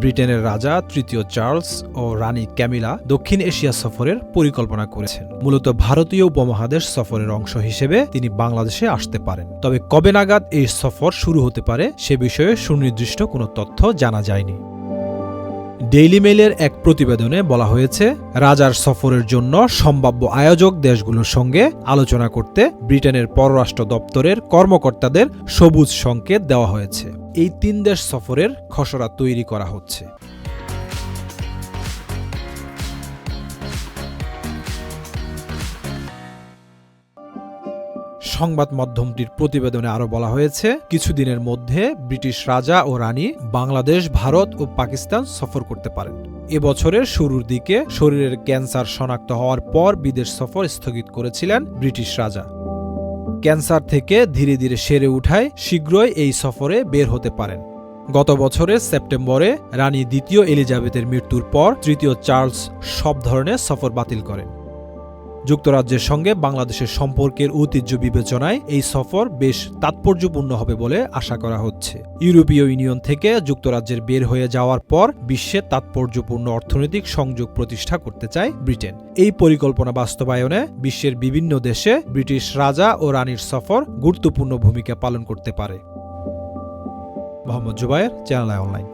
ব্রিটেনের রাজা তৃতীয় চার্লস ও রানী ক্যামিলা দক্ষিণ এশিয়া সফরের পরিকল্পনা করেছেন। মূলত ভারতীয় উপমহাদেশ সফরের অংশ হিসেবে তিনি বাংলাদেশে আসতে পারেন। তবে কবে নাগাদ এই সফর শুরু হতে পারে সে বিষয়ে সুনির্দিষ্ট কোনো তথ্য জানা যায়নি। ডেইলি মেইলের এক প্রতিবেদনে বলা হয়েছে, রাজার সফরের জন্য সম্ভাব্য আয়োজক দেশগুলোর সঙ্গে আলোচনা করতে ব্রিটেনের পররাষ্ট্র দপ্তরের কর্মকর্তাদের সবুজ সংকেত দেওয়া হয়েছে। এই তিন দেশ সফরের খসড়া তৈরি করা হচ্ছে। সংবাদ মাধ্যমটির প্রতিবেদনে আরও বলা হয়েছে, কিছুদিনের মধ্যে ব্রিটিশ রাজা ও রানী বাংলাদেশ, ভারত ও পাকিস্তান সফর করতে পারেন। এবছরের শুরুর দিকে শরীরের ক্যান্সার শনাক্ত হওয়ার পর বিদেশ সফর স্থগিত করেছিলেন ব্রিটিশ রাজা। ক্যান্সার থেকে ধীরে ধীরে সেরে উঠায়, শীঘ্রই এই সফরে বের হতে পারেন। গত বছরের সেপ্টেম্বরে রানী দ্বিতীয় এলিজাবেথের মৃত্যুর পর তৃতীয় চার্লস সব ধরনের সফর বাতিল করেন। যুক্তরাজ্যের সঙ্গে বাংলাদেশের সম্পর্কের ঐতিহ্য বিবেচনায় এই সফর বেশ তাৎপর্যপূর্ণ হবে বলে আশা করা হচ্ছে। ইউরোপীয় ইউনিয়ন থেকে যুক্তরাজ্যের বের হয়ে যাওয়ার পর বিশ্বে তাৎপর্যপূর্ণ অর্থনৈতিক সংযোগ প্রতিষ্ঠা করতে চায় ব্রিটেন। এই পরিকল্পনা বাস্তবায়নে বিশ্বের বিভিন্ন দেশে ব্রিটিশ রাজা ও রানীর সফর গুরুত্বপূর্ণ ভূমিকা পালন করতে পারে। Mohammad Zubair, channel online.